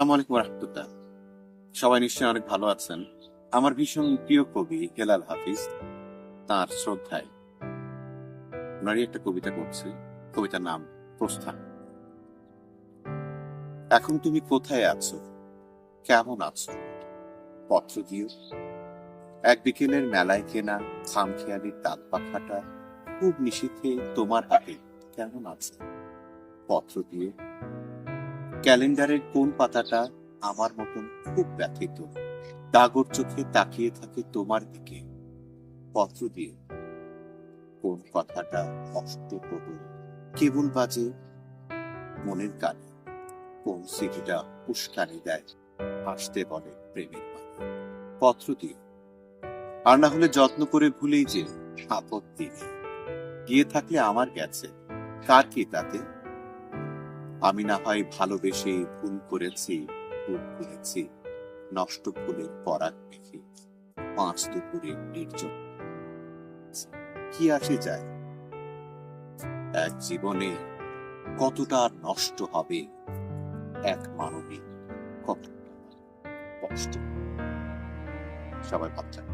আলাইকুম সবাই অনেক ভালো আছেন। আমার ভীষণ প্রিয় কবি হেলাল হাফিজ, তার শ্রদ্ধায় ওনারই একটা কবিতা করছে, কবিতার নাম প্রস্থান। এখন তুমি কোথায় আছো? কেমন আছো? পত্র দিও। এক বিকেলের মেলায় কেনা খামখেয়ালির তাল পাখাটা খুব নিশীথে তোমার হাতে কেমন আছে? পত্র দিয়ে ক্যালেন্ডারের কোন পাতাটা আমার মতন খুব ব্যথিত? দাগর চোখে তাকিয়ে থাকে তোমার দিকে। পত্র দিয়ে, কোন কথাটা অষ্টপ্রহর কেবল বাজে মনের কানে কোন স্মৃতিটা উস্কানি দেয়, হাসতে বলে প্রেমের মানে পত্র দিয়ে, আর না হলে যত্ন করে ভুলেই যে আপত্তি গিয়ে থাকলে আমার গেছে, কার কি তাতে? আমি না হয় ভালোবেসে ভুল করেছি ভুল করেছি। নষ্ট ফুলের পরাগ মেখে পাঁচ দুপুরে নির্জন। কি আসে যায়? এক জীবনে কতটা নষ্ট হবে? এক মানবিক কতটা কষ্ট? সবাই ভাবছেন